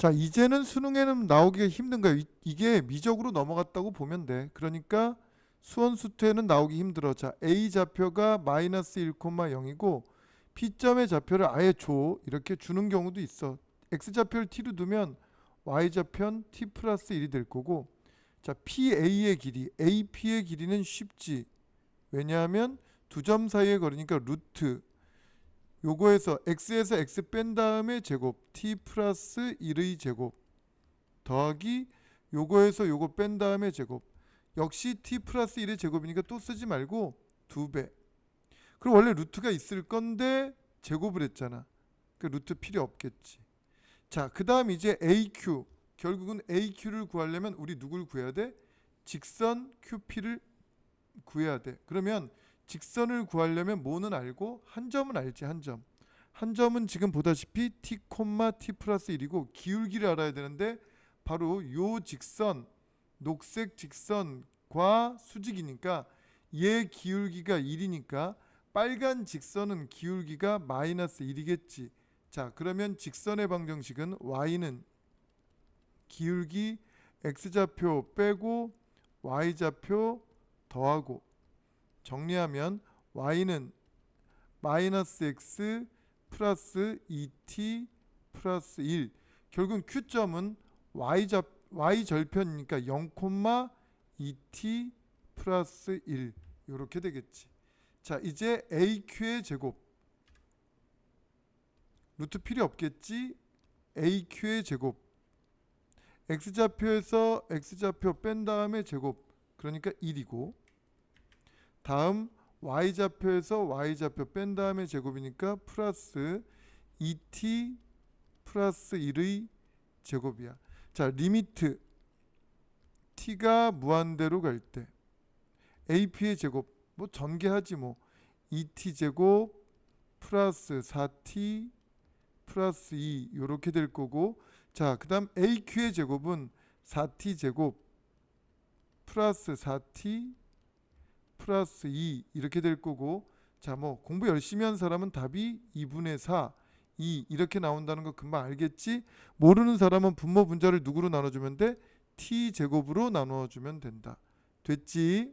자, 이제는 수능에는 나오기가 힘든 거예요. 이- 이게 미적으로 넘어갔다고 보면 돼. 그러니까 수원 수투에는 나오기 힘들어. 자, A 좌표가 마이너스 1,0이고 P점의 좌표를 아예 줘. 이렇게 주는 경우도 있어. X 좌표를 T로 두면 Y 좌표는 T 플러스 1이 될 거고 자, PA의 길이, AP의 길이는 쉽지. 왜냐하면 두 점 사이의 거리니까 루트 요거에서 x에서 x 뺀 다음에 제곱 t 플러스 1의 제곱 더하기 요거에서 요거 뺀 다음에 제곱 역시 t 플러스 1의 제곱이니까 또 쓰지 말고 두 배. 그럼 원래 루트가 있을 건데 제곱을 했잖아. 그 루트 필요 없겠지. 자, 그 다음 이제 AQ 결국은 AQ를 구하려면 우리 누굴 구해야 돼? 직선 QP를 구해야 돼. 그러면 직선을 구하려면 뭐는 알고 한 점은 알지 한 점. 한 점은 지금 보다시피 t, t 플러스 1이고 기울기를 알아야 되는데 바로 요 직선 녹색 직선과 수직이니까 얘 기울기가 1이니까 빨간 직선은 기울기가 마이너스 1이겠지. 자 그러면 직선의 방정식은 y는 기울기 x좌표 빼고 y좌표 더하고 정리하면 y는 마이너스 x 플러스 2t 플러스 1 결국은 q점은 y 접 y 절편이니까 0,2t 플러스 1 이렇게 되겠지. 자 이제 aq의 제곱. 루트 필요 없겠지. aq의 제곱. x 좌표에서 x 좌표 뺀 다음에 제곱. 그러니까 1이고 다음 y 좌표에서 y 좌표 뺀 다음에 제곱이니까 플러스 2t 플러스 1의 제곱이야. 자, 리미트 t가 무한대로 갈 때 ap의 제곱 뭐 전개하지 뭐 2t 제곱 플러스 4t 플러스 2 이렇게 될 거고 자, 그다음 aq의 제곱은 4t 제곱 플러스 4t 플러스 2 이렇게 될 거고 자 뭐 공부 열심히 한 사람은 답이 2분의 4 2 이렇게 나온다는 거 금방 알겠지? 모르는 사람은 분모 분자를 누구로 나눠주면 돼? T 제곱으로 나눠주면 된다. 됐지